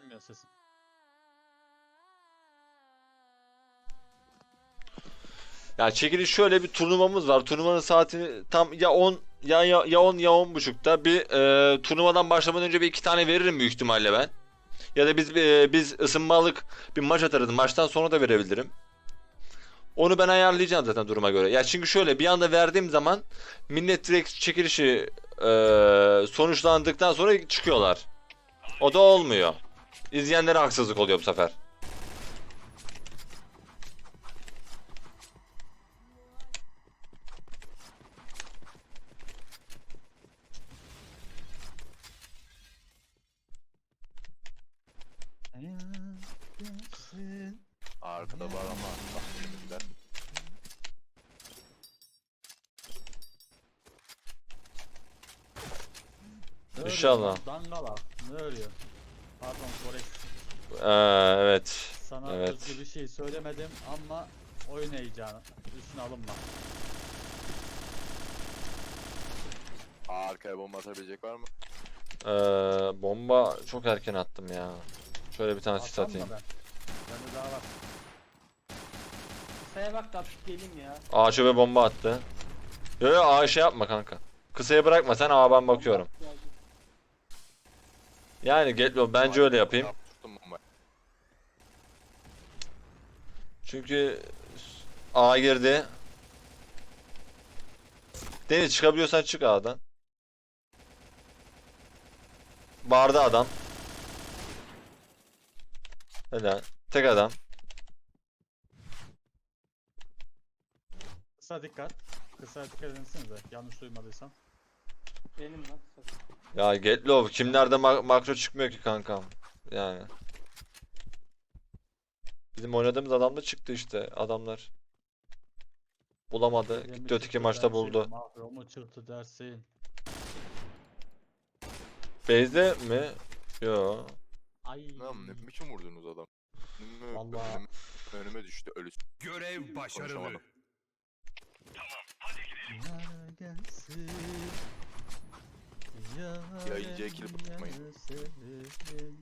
Gelmiyor sesin. Ya çekiliş şöyle bir turnuvamız var. Turnuvanın saati tam ya 10 ya ya, ya 10 ya 10 buçukta. Bir e, turnuvadan başlamadan önce bir iki tane veririm büyük ihtimalle ben. Ya da biz e, biz ısınmalık bir maç atarız. Maçtan sonra da verebilirim. Onu ben ayarlayacağım zaten duruma göre. Ya çünkü şöyle bir anda verdiğim zaman millet direkt çekilişi e, sonuçlandıktan sonra çıkıyorlar. O da olmuyor. İzleyenlere haksızlık oluyor bu sefer. Arkada var ama. Ne İnşallah. Dangala. Ne örüyor? Pardon Forex. Ee, evet. Sana Evet. özgür bir şey söylemedim ama oyun heyecanı. Üstüne alınma. Arkaya bomba atabilecek var mı? Ee, bomba çok erken attım ya. Şöyle bir tane sis Atsam atayım. mı ben? Bende daha var. Kısaya bak da atıp geleyim ya. A şöyle bomba attı. Yo yo A şey yapma kanka. Kısaya bırakma sen A ben bakıyorum. Yani Getlo bence öyle yapayım. Çünkü A girdi. Deniz çıkabiliyorsan çık A'dan. Barda adam. Helal. Tek adam. Kısa dikkat. Kısa dikkat etsenize. Yanlış duymadıysam. Benim lan kısa. Ya Getlov kimlerde ma- makro çıkmıyor ki kankam. Yani. Bizim oynadığımız adam da çıktı işte adamlar. Bulamadı. Gitti öteki maçta dersin, buldu. Mahrumu çıktı dersin. Base'de mi? Yo. Ay. Lan ne biçim vurdunuz adam? Vallahi. önüme, önüme düştü ölü. Görev başarılı. Konuşamadım. Yar gelsin. Yarın tutmayın. gelsin.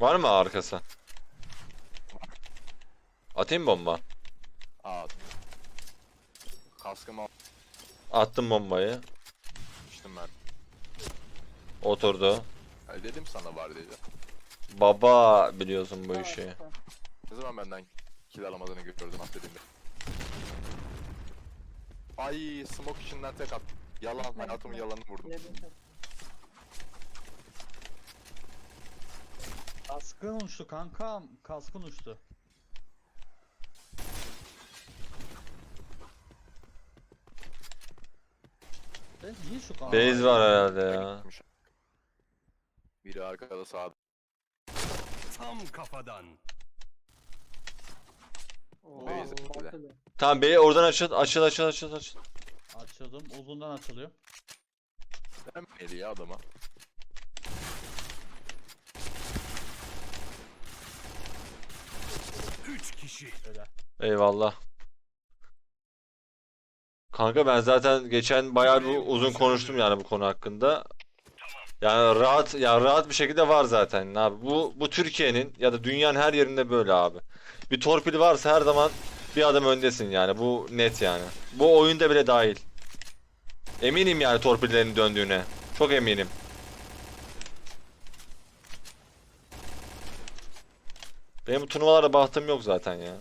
Var mı arkası? Atayım bomba. Aa. Kaskımı Attım bombayı. almıştım ben. Oturdu. Ya dedim sana var diye. Baba biliyorsun bu işi. Ne zaman benden kill alamadığını gördüm at dediğimde. Ay smoke içinden tek at. Yalan hayatımın yalanını vurdum. Kaskın uçtu kankam. Kaskın uçtu. Ben niye şu kanka? Base var herhalde ya. Gitmiş. Biri arkada sağda. Tam kafadan. Beyzi bile. Tamam B'yi oradan açıl açıl açıl açıl açıl. Açıldım. Uzundan açılıyor. Denmeli ya adama. Üç kişi. Öyle. Eyvallah. Kanka ben zaten geçen bayağı bir uzun konuştum yani bu konu hakkında. Yani rahat ya rahat bir şekilde var zaten abi. Bu bu Türkiye'nin ya da dünyanın her yerinde böyle abi. Bir torpil varsa her zaman bir adım öndesin yani. Bu net yani. Bu oyunda bile dahil. Eminim yani torpillerin döndüğüne. Çok eminim. Benim bu turnuvalarda bahtım yok zaten ya.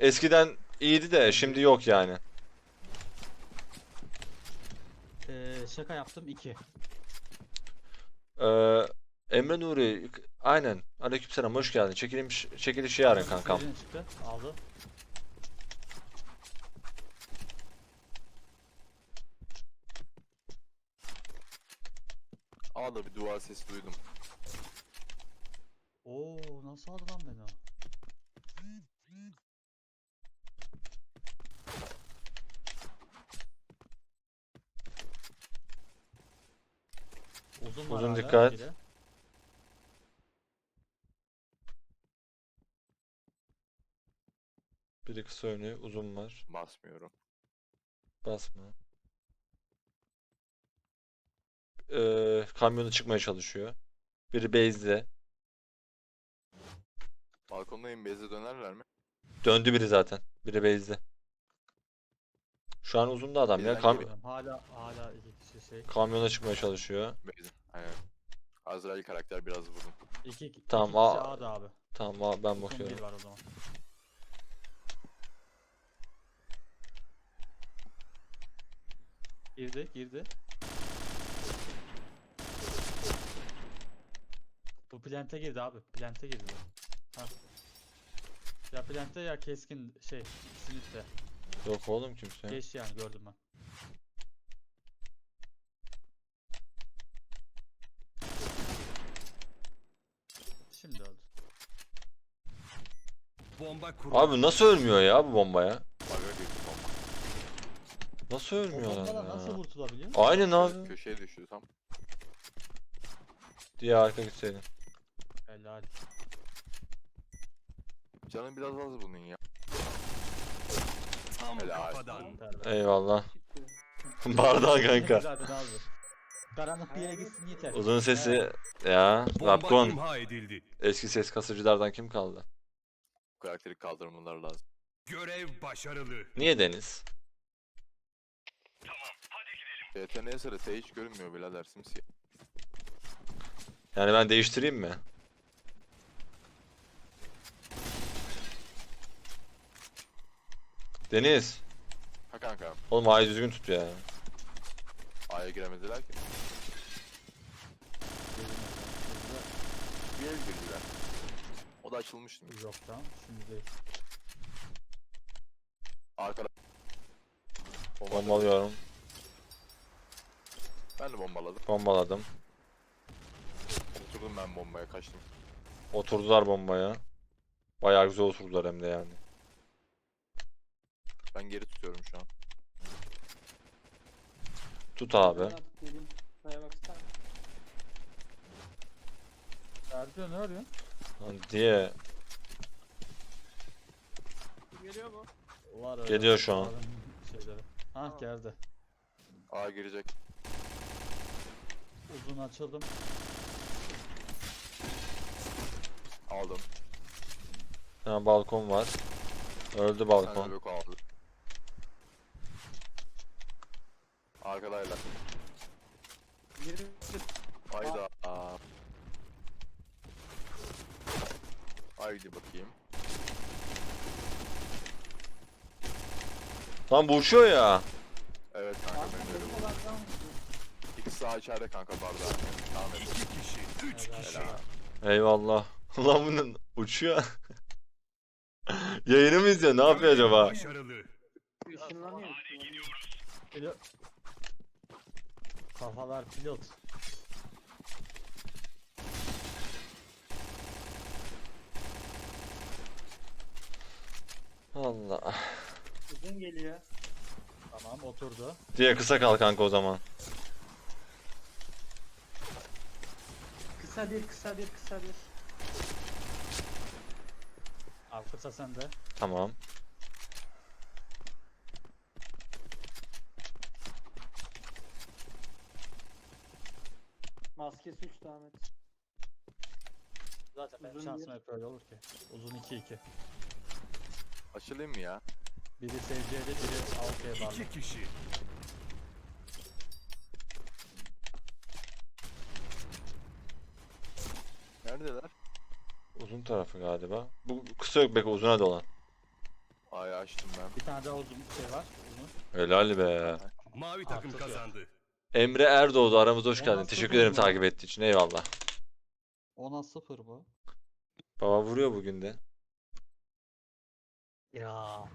Eskiden iyiydi de şimdi yok yani. Ee, şaka yaptım 2. Ee, Emre Nuri aynen. Aleykümselam hoş geldin. Çekiliş çekilişi yarın kankam. çıktı. Aldı. A'da bir duvar sesi duydum. Oo nasıl aldı lan beni o? Uzun, Uzun dikkat. biri. Biri kısa oynuyor, uzun var. Basmıyorum. Basma. Ee, kamyonu çıkmaya çalışıyor. Biri base'de. Balkondayım beze dönerler mi? Döndü biri zaten. Biri base'de. Şu an uzunda adam ya. Birden Hala hala izi şey. kamyona çıkmaya çalışıyor. Beze. Aynen. Azrail karakter biraz vurdum. İki, iki Tamam, kişi aa, A'da abi. Tamam abi ben Son bakıyorum. bir var o zaman. Girdi, girdi. Bu plante girdi abi. Plante girdi. bu. Ha. Ya plante ya keskin şey. Sinitte. Yok oğlum kimse. Geç yani gördüm ben. Şimdi öldü. Bomba kuruldu. Abi nasıl ölmüyor ya bu bomba. Nasıl O ölmüyorlar bombadan nasıl ya? vurtulabiliyor? Aynen abi. Köşeye düştü tam. Diye arka gitseydin. Helal. Canım biraz az bunun ya. Tam Helal. kafadan. Eyvallah. Bardağı kanka. Zaten abi. Karanlık bir yere gitsin yeter. Uzun sesi ya. Rapgon. imha edildi. Eski ses kasıcılardan kim kaldı? Bu karakteri kaldırmalar lazım. Görev başarılı. Niye Deniz? TTN sırası hiç görünmüyor birader simsiyah. Yani ben değiştireyim mi? Deniz. Ha kanka. Oğlum A'yı düzgün tut ya. A'ya giremediler ki. Ev girdiler. O da açılmıştı. Yok tamam şimdi değil. Arkada. Bomba Bombalıyorum. Ben de bombaladım. Bombaladım. Oturdum ben bombaya kaçtım. Oturdular bombaya. Bayağı güzel oturdular hem de yani. Ben geri tutuyorum şu an. Tut abi. Ben atıp geleyim. Şuraya baksana. Erdiyor ne arıyor? Lan diye Geliyor mu? Var öyle Geliyor şu an. Şeyleri. Ha geldi. A girecek. Uzun açıldım. Aldım. bir tane balkon var. Öldü Sen de balkon. bök aldı. Arkadaylar. Girdi. Hayda. Haydi bakayım. Lan bu uçuyor ya. Evet kanka benim öyle bu. İkisi sağ içeride kanka bardağı. Tamam et. İki kişi. Üç Helal. Eyvallah. Lan bunun uçuyor. Yayını mı izliyor? Ne yapıyor acaba? Başarılı. Işınlanıyor. Pilot. Kafalar pilot. Allah. Uzun geliyor. Tamam oturdu. Diye kısa kal kanka o zaman. Kısa bir kısa bir kısa bir. Abi kısa sende. Tamam. Maskesi 3 Ahmet. Zaten benim Uzun şansım bir. hep öyle olur ki. Uzun 2-2. Açılayım mı ya? Biri SC'de biri AWP bağlı. İki kişi. Neredeler? Uzun tarafı galiba. Bu kısa yok belki uzuna dolan. A'yı açtım ben. Bir tane daha uzun şey var. Uzun. Helal be. Mavi takım Artık kazandı. Emre Erdoğdu aramıza hoş geldin. Teşekkür bir ederim takip ettiğin için. Eyvallah. 10'a 0 bu. Baba vuruyor bugün de. Ya.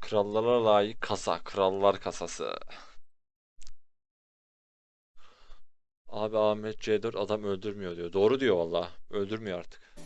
Krallara layık kasa. Krallar kasası. Abi Ahmet C4 adam öldürmüyor diyor. Doğru diyor valla. Öldürmüyor artık.